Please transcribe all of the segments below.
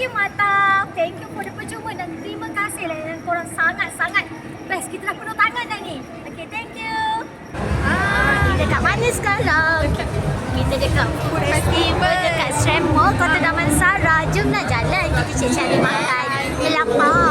you Mata. Thank you for the percuma dan terima kasih layanan korang sangat-sangat best. Kita dah penuh tangan dah ni. Okay, thank you. Ah, kita kat mana sekarang? Kita dekat food festival dekat Stram Mall Kota Damansara. Jom nak jalan kita cari-cari makan. Melapar. Dia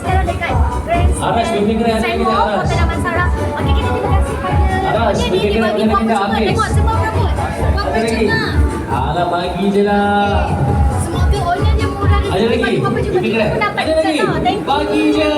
sekarang dekat Grand Aras, bimbing Saya mau. Kota Damansara. Kita terima kasih pada. Aras, bimbing bagi kita semua. Tengok semua berapa. Alah je lah. Semoga owner dia murah Ada lagi. Bagi apa juga Bimbing kita kena. pun dapat Ada lagi. Bagi je.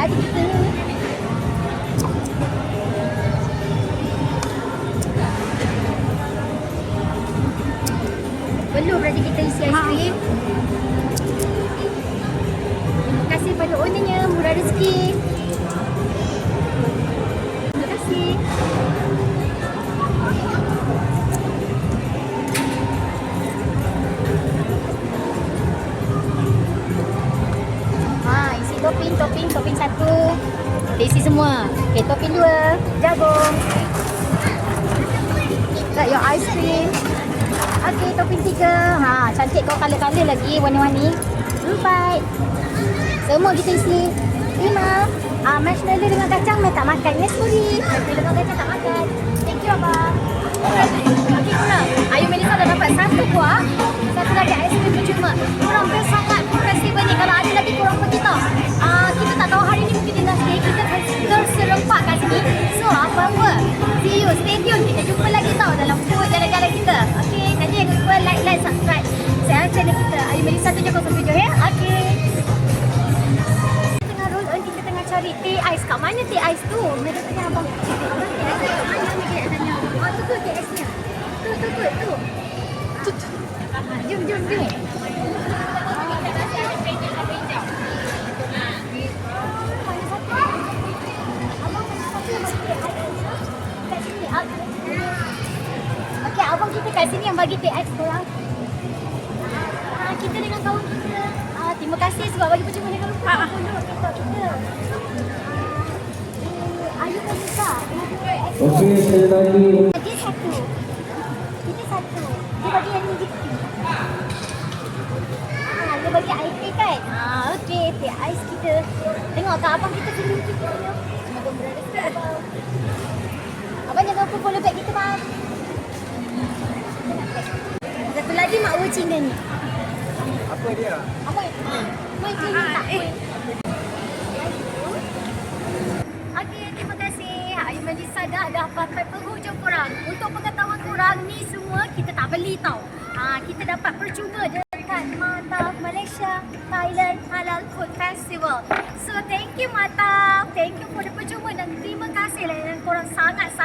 Beradik kita. Perlu beradik kita isi aiskrim. Terima kasih pada ownernya, murah rezeki. Topping, topping, satu. Isi semua. Okay, topping dua. Jagung. Got your ice cream. Okay, topping tiga. Ha, cantik kau colour-colour lagi, warna-warni. Empat. Semua kita isi. Lima. Ah, marshmallow dengan kacang, mai tak makan. Yes, sorry. Marshmallow dengan kacang tak makan. Thank you, abang. Okay, tu? Mereka tanya abang. Abang tanya. Oh, tu tu. Tu tu tu tu. Tu tu. Jom jom jom. Mana satu? Abang mana satu yang bagi teh ais? Kat sini. Ah. Okey, abang kita kat sini yang bagi teh ais korang. Ah, kita dengan kawan kita. Ah, terima kasih sebab bagi percuma dengan ah. follow TikTok kita. Dia satu. Kita satu. Dia bagi yang ni gitu. Ah, dia bagi air teh kan? Ah, okey. Teh ais kita. Tengok tak abang kita follow TikTok dia. Semoga berada abang. Abang jangan lupa follow back kita bang. Satu lagi mak ucing dia ni. Apa dia? Apa? Mai cleaning tak? Eh. Okey, terima kasih. Ayu Melissa dah pakai penghujung korang. Untuk pengetahuan korang, ni semua kita tak beli tau. Ha, kita dapat percuma dekat Mata Malaysia Thailand Halal Food Festival. So, thank you Mata. Thank you for the percuma dan terima kasih layanan korang sangat